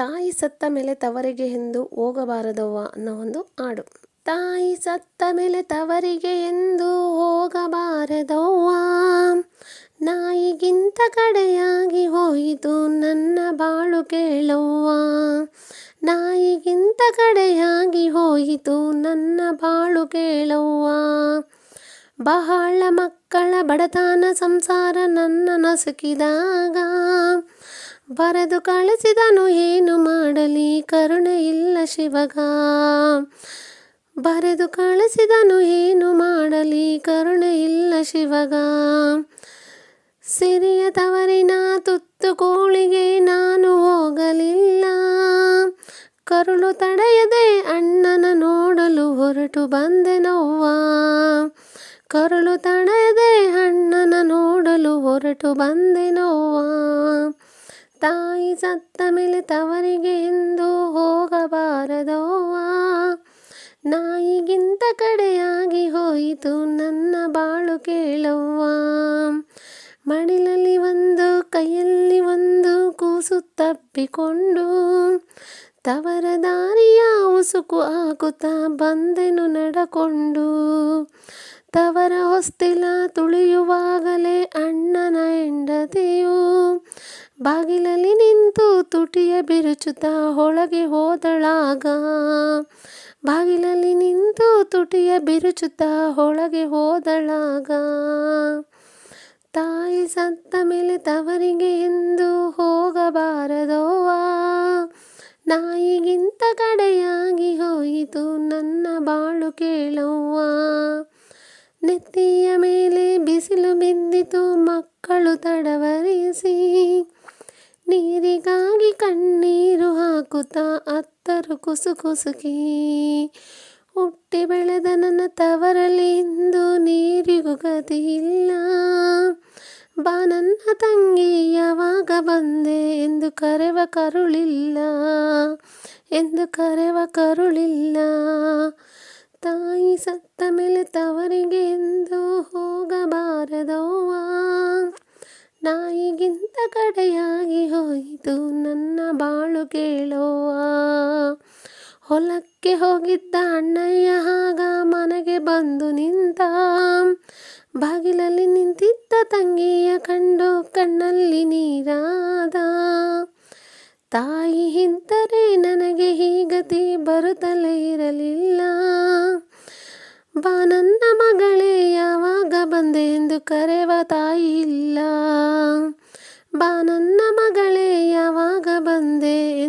ತಾಯಿ ಸತ್ತ ಮೇಲೆ ತವರಿಗೆ ಎಂದು ಹೋಗಬಾರದವ್ವ ಅನ್ನೋ ಒಂದು ಹಾಡು. ತಾಯಿ ಸತ್ತ ಮೇಲೆ ತವರಿಗೆ ಎಂದು ಹೋಗಬಾರದವ್ವ. ನಾಯಿಗಿಂತ ಕಡೆಯಾಗಿ ಹೋಯಿತು ನನ್ನ ಬಾಳು ಕೇಳವ್ವ. ನಾಯಿಗಿಂತ ಕಡೆಯಾಗಿ ಹೋಯಿತು ನನ್ನ ಬಾಳು ಕೇಳವ್ವ. ಬಹಳ ಮಕ್ಕಳ ಬಡತನ ಸಂಸಾರ ನನ್ನ ನಸುಕಿದಾಗ. ಬರೆದು ಕಳಿಸಿದನು, ಏನು ಮಾಡಲಿ? ಕರುಣೆ ಇಲ್ಲ ಶಿವಗ. ಬರೆದು ಕಳಿಸಿದನು, ಏನು ಮಾಡಲಿ? ಕರುಣೆ ಇಲ್ಲ ಶಿವಗ. ಸಿರಿಯ ತವರಿನ ತುತ್ತು ಕೋಳಿಗೆ ನಾನು ಹೋಗಲಿಲ್ಲ. ಕರುಳು ತಡೆಯದೆ ಅಣ್ಣನ ನೋಡಲು ಹೊರಟು ಬಂದೆ ನೋವ ಕರುಳು ತಡೆಯದೆ ಅಣ್ಣನ ನೋಡಲು ಹೊರಟು ಬಂದೆನವ್ವ ತಾಯಿ ಸತ್ತ ಮೇಲೆ ತವರಿಗೆ ಎಂದು ಹೋಗಬಾರದವ್ವ ನಾಯಿಗಿಂತ ಕಡೆಯಾಗಿ ಹೋಯಿತು ನನ್ನ ಬಾಳು ಕೇಳವ್ವ? ಮಡಿಲಲ್ಲಿ ಒಂದು, ಕೈಯಲ್ಲಿ ಒಂದು ಕೂಸು ತಪ್ಪಿಕೊಂಡು ತವರ ದಾರಿಯ ಉಸುಕು ಹಾಕುತ್ತಾ ಬಂದೆನು ನಡಕೊಂಡು. ತವರ ಹೊಸ್ತಿಲ ತುಳಿಯುವಾಗಲೇ ಬಾಗಿಲಲ್ಲಿ ನಿಂತು ತುಟಿಯ ಬಿರುಚುತ್ತಾ ಒಳಗೆ ಹೋದಳಾಗ. ಬಾಗಿಲಲ್ಲಿ ನಿಂತು ತುಟಿಯ ಬಿರುಚುತ್ತಾ ಒಳಗೆ ಹೋದಳಾಗ. ತಾಯಿ ಸತ್ತ ಮೇಲೆ ತವರಿಗೆ ಎಂದು ಹೋಗಬಾರದೋವ. ನಾಯಿಗಿಂತ ಕಡೆಯಾಗಿ ಹೋಯಿತು ನನ್ನ ಬಾಳು ಕೇಳವ್ವ. ನೆತ್ತಿಯ ಮೇಲೆ ಬಿಸಿಲು ಬಿದ್ದಿತು ಮಕ್ಕಳು ತಡವರಿಸಿ. ನೀರಿಗಾಗಿ ಕಣ್ಣೀರು ಹಾಕುತ್ತಾ ಅತ್ತರು ಕುಸು ಕುಸುಕಿ. ಹುಟ್ಟಿ ಬೆಳೆದ ನನ್ನ ತವರಲ್ಲಿ ಇಂದು ನೀರಿಗೂ ಗತಿ ಇಲ್ಲ ಬಾ ನನ್ನ ತಂಗಿ, ಯಾವಾಗ ಬಂದೆ ಎಂದು ಕರೆವ ಕರುಳಿಲ್ಲ. ಎಂದು ಕರೆವ ಕರುಳಿಲ್ಲ. ತಾಯಿ ಸತ್ತ ಮೇಲೆ ತವರಿಗೆ ಎಂದು ಹೋಗಬಾರದವ್ವ. ನಾಯಿಗಿಂತ ಕಡೆಯಾಗಿ ಹೋಯಿತು. ನನ್ನ ಬಾಳು ಕೇಳುವ? ಹೊಲಕ್ಕೆ ಹೋಗಿದ್ದ ಅಣ್ಣಯ್ಯ ಆಗ ಮನೆಗೆ ಬಂದು ನಿಂತ, ಬಾಗಿಲಲ್ಲಿ ನಿಂತಿದ್ದ ತಂಗಿಯ ಕಂಡು ಕಣ್ಣಲ್ಲಿ ನೀರಾದ. ತಾಯಿ ಇದ್ದರೆ ನನಗೆ ಹೀಗತಿ ಬರುತ್ತಲೇ ಇರಲಿಲ್ಲ. ಬಾ ಕರೆವ ತಾಯಿ ಇಲ್ಲ ಬಾ ನನ್ನ ಮಗಳೇ ಯಾವಾಗ ಬಂದೆ